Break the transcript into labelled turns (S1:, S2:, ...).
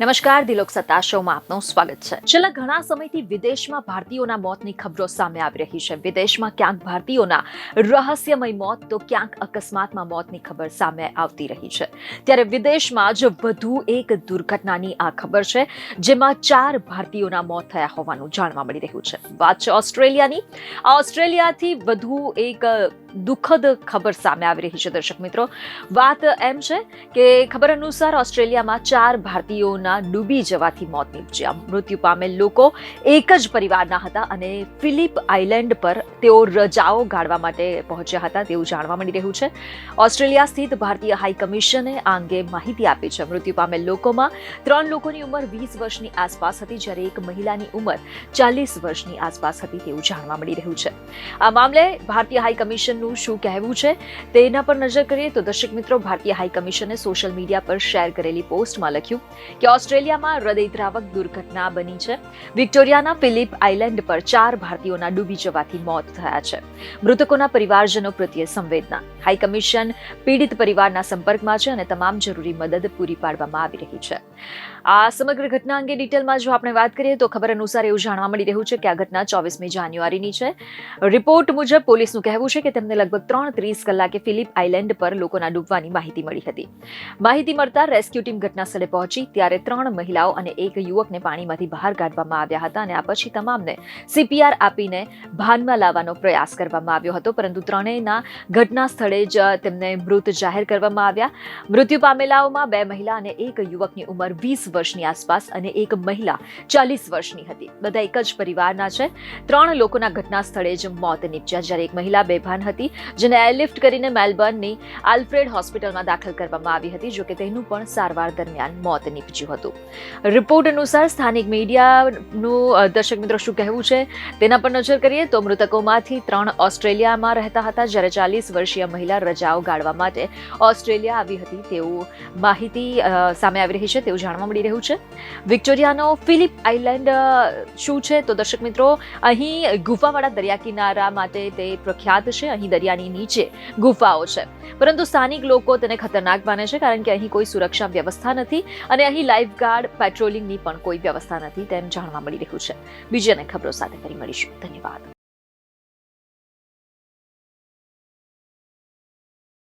S1: નમસ્કાર, દિલોક સત્તા શોમાં આપનું સ્વાગત છે. છેલ્લા ઘણા સમયથી વિદેશમાં ભારતીયોના મોતની ખબરો સામે આવી રહી છે. વિદેશમાં ક્યાંક ભારતીયોના રહસ્યમય મોત, તો ક્યાંક અકસ્માતમાં મોતની ખબર સામે આવતી રહી છે. ત્યારે વિદેશમાં જ વધુ એક દુર્ઘટનાની આ ખબર છે, જેમાં ચાર ભારતીયોના મોત થયા હોવાનું જાણવા મળી રહ્યું છે. વાત છે ઓસ્ટ્રેલિયાની. ઓસ્ટ્રેલિયાથી વધુ એક દુઃખદ ખબર સામે આવી રહી છે, દર્શક મિત્રો. વાત એમ છે કે ખબર અનુસાર ઓસ્ટ્રેલિયામાં ચાર ભારતીયોના ડૂબી જવાથી મોત નીપજ્યા. મૃત્યુ પામેલ લોકો એક જ પરિવારના હતા અને ફિલિપ આઇલેન્ડ પર તેઓ રજાઓ ગાળવા માટે પહોંચ્યા હતા તેવું જાણવા મળી રહ્યું છે. ઓસ્ટ્રેલિયા સ્થિત ભારતીય હાઈ કમિશને આ અંગે માહિતી આપી છે. મૃત્યુ પામેલ લોકોમાં ત્રણ લોકોની ઉંમર વીસ વર્ષની આસપાસ હતી, જ્યારે એક મહિલાની ઉંમર ચાલીસ વર્ષની આસપાસ હતી તેવું જાણવા મળી રહ્યું છે. આ મામલે ભારતીય હાઈ કમિશનનું શું કહેવું છે? તેના પર નજર કરીએ તો દર્શક મિત્રો, ભારતીય હાઈ કમિશને સોશિયલ મીડિયા પર શેર કરેલી પોસ્ટમાં લખ્યું કે ઓસ્ટ્રેલિયામાં હૃદયદ્રાવક દુર્ઘટના બની છે. વિક્ટોરિયાના ફિલિપ આઇલેન્ડ પર ચાર ભારતીયોના ડૂબી જવાથી મોત થયા છે. મૃતકોના પરિવારજનો પ્રત્યે સંવેદના. હાઈ કમિશન પીડિત પરિવારના સંપર્કમાં છે અને તમામ જરૂરી મદદ પૂરી પાડવામાં આવી રહી છે. આ સમગ્ર ઘટના અંગે ડિટેલમાં જો આપણે વાત કરીએ તો ખબર અનુસાર એવું જાણવા મળી રહ્યું છે કે આ ઘટના ચોવીસમી જાન્યુઆરીની છે. રિપોર્ટ મુજબ પોલીસનું કહેવું છે કે તેમને લગભગ ત્રણ ત્રીસ કલાકે ફિલિપ આઇલેન્ડ પર લોકોના ડૂબવાની માહિતી મળી હતી. માહિતી મળતા રેસ્ક્યુ ટીમ ઘટનાસ્થળે પહોંચી, ત્યારે ત્રણ મહિલાઓ અને એક યુવકને પાણીમાંથી બહાર કાઢવામાં આવ્યા હતા અને આ પછી તમામને સીપીઆર આપીને ભાનમાં લાવવાનો પ્રયાસ કરવામાં આવ્યો હતો, પરંતુ ત્રણેયના ઘટના સ્થળે જ તેમને મૃત જાહેર કરવામાં આવ્યા. મૃત્યુ પામેલાઓમાં બે મહિલા અને એક યુવકની ઉંમર વીસ વર્ષની આસપાસ અને એક મહિલા ચાલીસ વર્ષની હતી. બધા એક જ પરિવારના છે. ત્રણ લોકોના ઘટના સ્થળે જ મોત નીપજ્યા. જ્યારે એક મહિલા બેભાન હતી જેને એરલિફ્ટ કરીને મેલબર્નની આલ્ફ્રેડ હોસ્પિટલમાં દાખલ કરવામાં આવી હતી, જોકે તેનું પણ સારવાર દરમિયાન મોત નીપજ્યું હતું. રિપોર્ટ અનુસાર સ્થાનિક મીડિયાનું દર્શક મિત્રો શું કહેવું છે તેના પર નજર કરીએ તો મૃતકોમાંથી ત્રણ ઓસ્ટ્રેલિયામાં રહેતા હતા, જ્યારે ચાલીસ વર્ષીય મહિલા રજાઓ ગાળવા માટે ઓસ્ટ્રેલિયા આવી હતી. તેવું માહિતી સામે આવી રહી છે, તેવું જાણવા મળી રહ્યું છે. વિક્ટોરિયાનો ફિલિપ આઇલેન્ડ શું છે? તો દર્શક મિત્રો, અહીં ગુફાવાળા દરિયા કિનારા માટે તે પ્રખ્યાત છે, અહીં દરિયાની નીચે ગુફાઓ છે. પરંતુ સ્થાનિક લોકો તેને ખતરનાક માને છે કારણ કે અહીં કોઈ સુરક્ષા વ્યવસ્થા નથી અને અહીં લાઈફ ગાર્ડ પેટ્રોલિંગની પણ કોઈ વ્યવસ્થા નથી તેમ જાણવા મળી રહ્યું છે. બીજી અને ખબરો સાથે ફરી મળીશું. ધન્યવાદ.